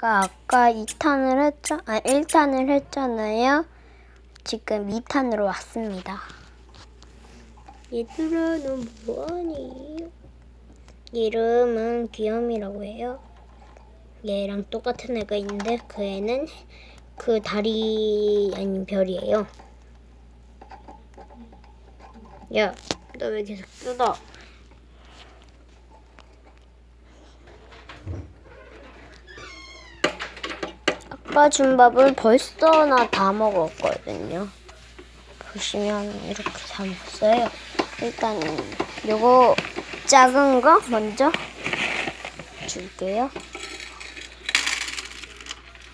제가 아까 2탄을 했잖, 아 1탄을 했잖아요. 지금 2탄으로 왔습니다. 얘들아, 너 뭐하니? 이름은 귀염이라고 해요. 얘랑 똑같은 애가 있는데 그 애는 그 달이 아닌 별이에요. 야, 너 왜 계속 뜯어? 아까 준 밥을 벌써 나 다 먹었거든요. 보시면 이렇게 다 먹었어요. 일단 요거 작은 거 먼저 줄게요.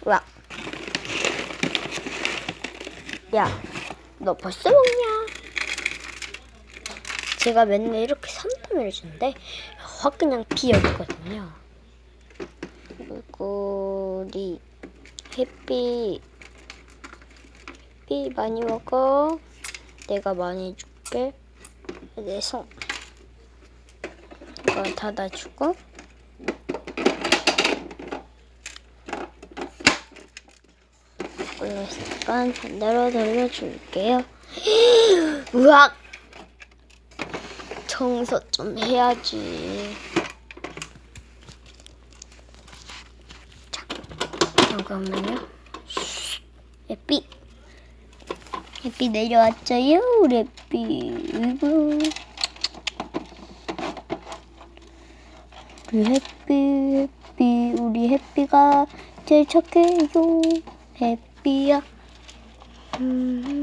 와. 야, 너 벌써 먹냐? 제가 맨날 이렇게 산더미를 주는데 확 그냥 비어있거든요. 그리고 우리 햇빛 햇빛 많이 먹어. 내가 많이 줄게. 내 손. 이거 닫아주고. 올렸으니까 반대로 돌려줄게요. 우악! 청소 좀 해야지. 잠깐만요. 햇빛 내려왔죠요, 우리 햇빛. 이구. 우리 햇빛, 햇빛, 우리 햇빛가 제일 착해요. 햇빛야. 음,